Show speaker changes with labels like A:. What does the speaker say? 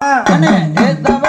A: அண்ணே, ஏத்தவ